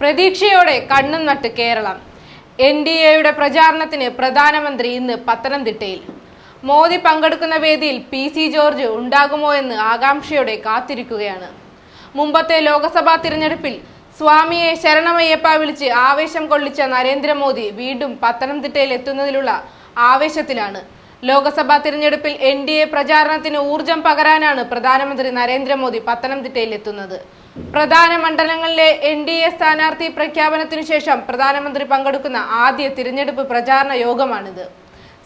പ്രതീക്ഷയോടെ കണ്ണും നട്ട് Keralam. N D എയുടെ പ്രചാരണത്തിന് പ്രധാനമന്ത്രി ഇന്ന് പത്തനംതിട്ടയിൽ. മോദി പങ്കെടുക്കുന്ന വേദിയിൽ പി സി ജോർജ് ഉണ്ടാകുമോ എന്ന് ആകാംക്ഷയോടെ കാത്തിരിക്കുകയാണ്. മുമ്പത്തെ ലോക്സഭാ തിരഞ്ഞെടുപ്പിൽ സ്വാമിയെ ശരണമയ്യപ്പ വിളിച്ച് ആവേശം കൊള്ളിച്ച നരേന്ദ്രമോദി വീണ്ടും പത്തനംതിട്ടയിൽ എത്തുന്നതിലുള്ള ആവേശത്തിലാണ്. ലോക്സഭാ തിരഞ്ഞെടുപ്പിൽ എൻ ഡി എ പ്രചാരണത്തിന് ഊർജം പകരാനാണ് പ്രധാനമന്ത്രി നരേന്ദ്രമോദി പത്തനംതിട്ടയിൽ എത്തുന്നത് പ്രധാന മണ്ഡലങ്ങളിലെ എൻ ഡി എ സ്ഥാനാർത്ഥി പ്രഖ്യാപനത്തിനു ശേഷം പ്രധാനമന്ത്രി പങ്കെടുക്കുന്ന ആദ്യ തിരഞ്ഞെടുപ്പ് പ്രചാരണ യോഗമാണിത്.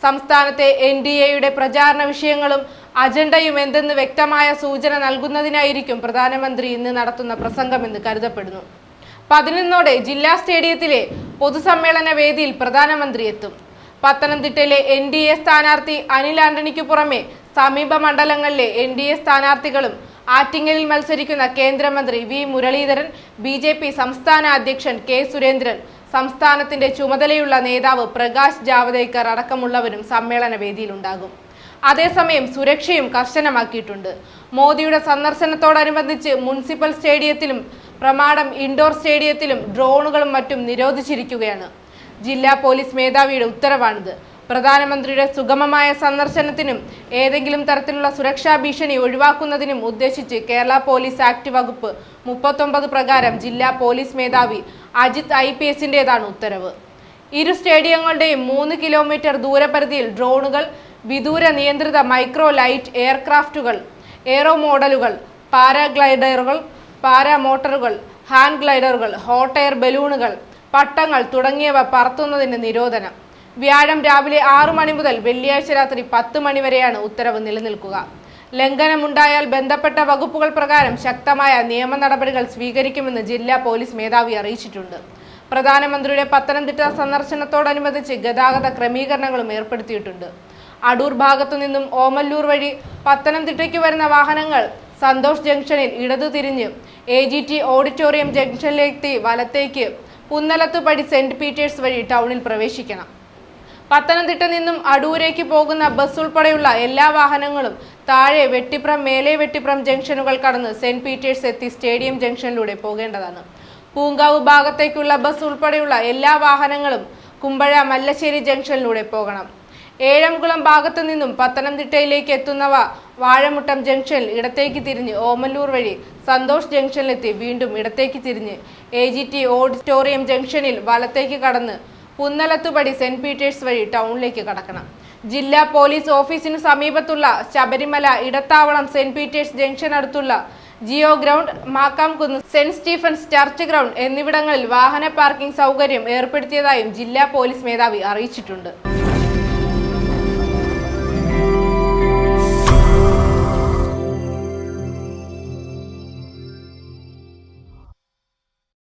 സംസ്ഥാനത്തെ എൻ ഡി എയുടെ പ്രചാരണ വിഷയങ്ങളും അജണ്ടയും എന്തെന്ന് വ്യക്തമായ സൂചന നൽകുന്നതിനായിരിക്കും പ്രധാനമന്ത്രി ഇന്ന് നടത്തുന്ന പ്രസംഗമെന്ന് കരുതപ്പെടുന്നു. പതിനൊന്നോടെ ജില്ലാ സ്റ്റേഡിയത്തിലെ പൊതുസമ്മേളന വേദിയിൽ പ്രധാനമന്ത്രി എത്തും. പത്തനംതിട്ടയിലെ എൻ ഡി എ സ്ഥാനാർത്ഥി അനിൽ ആന്റണിക്കു പുറമെ സമീപ മണ്ഡലങ്ങളിലെ എൻ ഡി എ സ്ഥാനാർത്ഥികളും ആറ്റിങ്ങലിൽ മത്സരിക്കുന്ന കേന്ദ്രമന്ത്രി V Muraleedharan B J P സംസ്ഥാന അധ്യക്ഷൻ കെ സുരേന്ദ്രൻ സംസ്ഥാനത്തിന്റെ ചുമതലയുള്ള നേതാവ് പ്രകാശ് ജാവദേക്കർ അടക്കമുള്ളവരും സമ്മേളന വേദിയിലുണ്ടാകും. അതേസമയം സുരക്ഷയും കർശനമാക്കിയിട്ടുണ്ട്. മോദിയുടെ സന്ദർശനത്തോടനുബന്ധിച്ച് മുനിസിപ്പൽ സ്റ്റേഡിയത്തിലും പ്രമാടം ഇൻഡോർ സ്റ്റേഡിയത്തിലും ഡ്രോണുകളും മറ്റും നിരോധിച്ചിരിക്കുകയാണ്. ജില്ലാ പോലീസ് മേധാവിയുടെ ഉത്തരവാണിത്. പ്രധാനമന്ത്രിയുടെ സുഗമമായ സന്ദർശനത്തിനും ഏതെങ്കിലും തരത്തിലുള്ള സുരക്ഷാ ഭീഷണി ഒഴിവാക്കുന്നതിനും ഉദ്ദേശിച്ച് കേരള പോലീസ് ആക്ട് വകുപ്പ് മുപ്പത്തൊമ്പത് പ്രകാരം ജില്ലാ പോലീസ് മേധാവി അജിത് ഐ പി എസിന്റെതാണ് ഉത്തരവ്. ഇരു സ്റ്റേഡിയങ്ങളുടെയും മൂന്ന് കിലോമീറ്റർ ദൂരപരിധിയിൽ ഡ്രോണുകൾ വിദൂര നിയന്ത്രിത മൈക്രോ ലൈറ്റ് എയർക്രാഫ്റ്റുകൾ എയറോ മോഡലുകൾ പാരാഗ്ലൈഡറുകൾ പാരാമോട്ടറുകൾ ഹാൻഡ് ഗ്ലൈഡറുകൾ ഹോട്ട് എയർ ബലൂണുകൾ പട്ടങ്ങൾ തുടങ്ങിയവ പറത്തുന്നതിന് നിരോധനം. വ്യാഴം രാവിലെ ആറു മണി മുതൽ വെള്ളിയാഴ്ച രാത്രി പത്ത് മണി വരെയാണ് ഉത്തരവ് നിലനിൽക്കുക. ലംഘനമുണ്ടായാൽ ബന്ധപ്പെട്ട വകുപ്പുകൾ പ്രകാരം ശക്തമായ നിയമ നടപടികൾ സ്വീകരിക്കുമെന്ന് ജില്ലാ പോലീസ് മേധാവി അറിയിച്ചിട്ടുണ്ട്. പ്രധാനമന്ത്രിയുടെ പത്തനംതിട്ട സന്ദർശനത്തോടനുബന്ധിച്ച് ഗതാഗത ക്രമീകരണങ്ങളും ഏർപ്പെടുത്തിയിട്ടുണ്ട്. അടൂർ ഭാഗത്തു നിന്നും ഓമല്ലൂർ വഴി പത്തനംതിട്ടയ്ക്ക് വരുന്ന വാഹനങ്ങൾ സന്തോഷ് ജംഗ്ഷനിൽ ഇടതു തിരിഞ്ഞ് എ ജി ടി ഓഡിറ്റോറിയം ജംഗ്ഷനിലെത്തി വലത്തേക്ക് പുന്നലത്തുപടി സെന്റ് പീറ്റേഴ്സ് വഴി ടൗണിൽ പ്രവേശിക്കണം. പത്തനംതിട്ട നിന്നും അടൂരേക്ക് പോകുന്ന ബസ് ഉൾപ്പെടെയുള്ള എല്ലാ വാഹനങ്ങളും താഴെ വെട്ടിപ്രം മേലെ വെട്ടിപ്രം ജംഗ്ഷനുകൾ കടന്ന് സെന്റ് പീറ്റേഴ്സ് എത്തി സ്റ്റേഡിയം ജംഗ്ഷനിലൂടെ പോകേണ്ടതാണ്. പൂങ്കാവ് ഭാഗത്തേക്കുള്ള ബസ് ഉൾപ്പെടെയുള്ള എല്ലാ വാഹനങ്ങളും കുമ്പഴ മല്ലശ്ശേരി ജംഗ്ഷനിലൂടെ പോകണം. ഏഴംകുളം ഭാഗത്തു നിന്നും പത്തനംതിട്ടയിലേക്ക് എത്തുന്നവ വാഴമുട്ടം ജംഗ്ഷനിൽ ഇടത്തേക്ക് തിരിഞ്ഞ് ഓമല്ലൂർ വഴി സന്തോഷ് ജംഗ്ഷനിലെത്തി. വീണ്ടും ഇടത്തേക്ക് തിരിഞ്ഞ് എ ജി ടി ഓഡിറ്റോറിയം ജംഗ്ഷനിൽ വലത്തേക്ക് കടന്ന് പുന്നലത്തുപടി സെന്റ് പീറ്റേഴ്സ് വഴി ടൗണിലേക്ക് കടക്കണം. ജില്ലാ പോലീസ് ഓഫീസിന് സമീപത്തുള്ള ശബരിമല ഇടത്താവളം സെന്റ് പീറ്റേഴ്സ് ജംഗ്ഷൻ അടുത്തുള്ള Jio ground Makkamkunnu Saint Stephen's church ground എന്നിവിടങ്ങളിൽ വാഹന പാർക്കിംഗ് സൗകര്യം ഏർപ്പെടുത്തിയതായും ജില്ലാ പോലീസ് മേധാവി അറിയിച്ചിട്ടുണ്ട്.